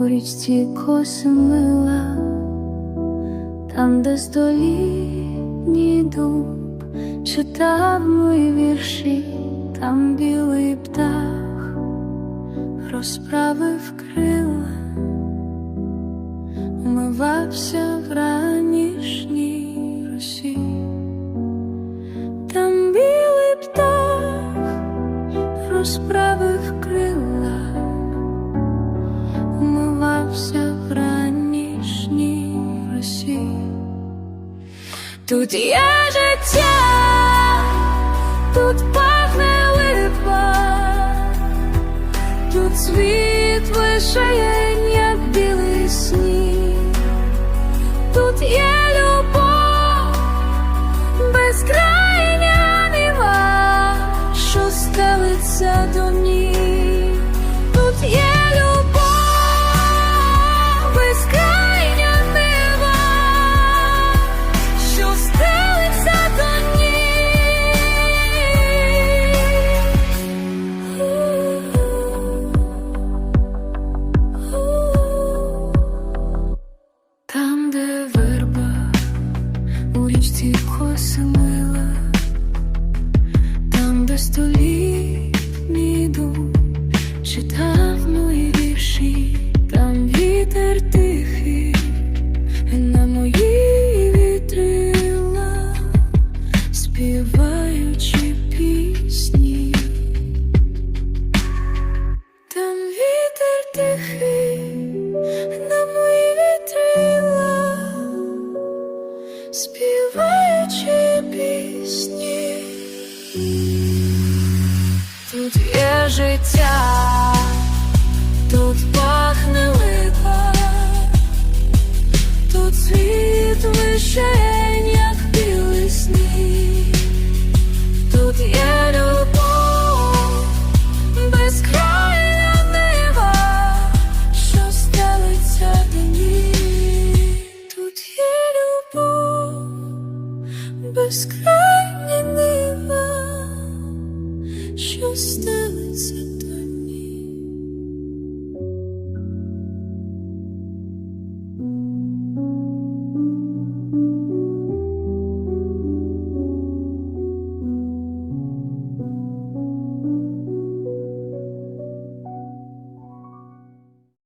у річці коси мила, там, де столітній дуб читав мої вірші, там білий птах розправив крила, умивався в ранішній росі. Там білий птах розправив крила, умивався в ранішній Росії. Тут є життя, тут пахне липа, тут світ лише як у річці коси мила, там, де столітній дуб читав мої вірші, там вітер тихий, на мої вітрила, співаючи пісні. Там вітер тихий, співаючи пісні. Тут є життя,